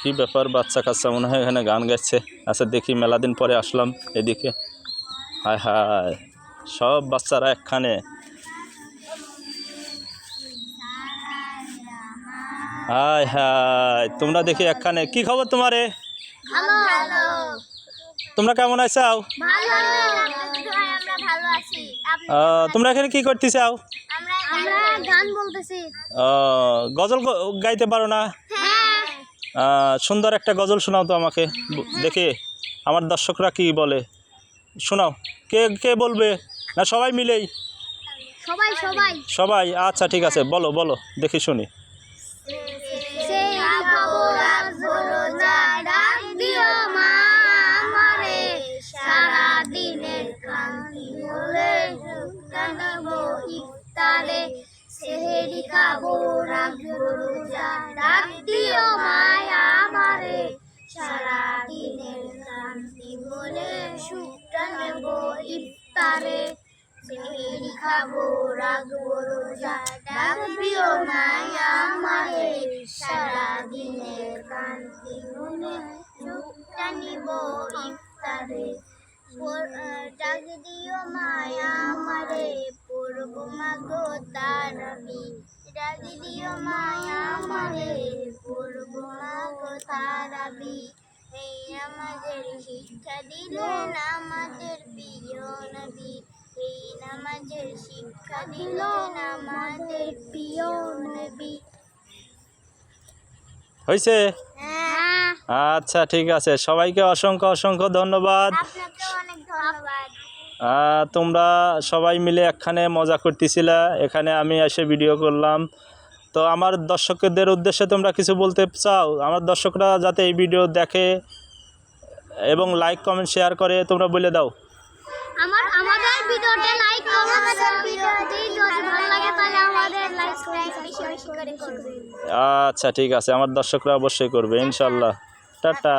কি ব্যাপার বাচ্চা কাচ্চা মনে হয় এখানে গান গাইছে আচ্ছা দেখি মেলা দিন পরে আসলাম এদিকে। হায় হায় সব বাচ্চারা একখানে। হায় হায় তোমরা দেখি একখানে। কি খবর তোমারে? তোমরা কেমন আছো? তোমরা এখানে কি করতে চাও আমরা গান বলতেছি। আহ, গজল গাইতে পারো না? হ্যাঁ। সুন্দর একটা গজল শোনাও তো আমাকে। দেখে আমার দর্শকরা কি বলে? শোনাও। কে কে বলবে? না সবাই মিলেই? সবাই সবাই। সবাই? আচ্ছা ঠিক আছে। বলো বলো। দেখি শুনি। ইফতারে সেহেরি খাব রাখব রোজা ডাক দিও মায়া আমারে। সারা দিনের ক্লান্তি বলে সুখটা নেব ইফতারে। সেহেরি খাব রাখব রোজা ডাক দিও মায়া আমারে। সারা দিনের ক্লান্তি বলে সুখটা নিব ইফতারে। ডাক দিও মায়া আমারে। পড়ব মাগো ডাক দিও মায়া আমারে পড়ব মাগো তারাবি এই আমাদের শিক্ষা দিলেন আমাদের প্রিয় নবী। এই নামাজের শিক্ষা দিলেন আমাদের প্রিয় নবী। হয়েছে হ্যাঁ। আচ্ছা ঠিক আছে। সবাইকে অসংখ্য অসংখ্য ধন্যবাদ। অনেক ধন্যবাদ। তোমরা সবাই মিলে একখানে মজা করতেছিলা এখানে আমি এসে ভিডিও করলাম। তো আমার দর্শকদের উদ্দেশ্যে তোমরা কিছু বলতে চাও? আমার দর্শকরা যাতে এই ভিডিও দেখে এবং লাইক কমেন্ট শেয়ার করে তোমরা বলে দাও। আমার আমাদের ভিডিওতে লাইক যদি ভালো লাগে তাহলে আমাদের লাইক বেশি বেশি করে করবেন। আচ্ছা ঠিক আছে। আমার দর্শকরা অবশ্যই করবে ইনশাল্লাহ। টাটা।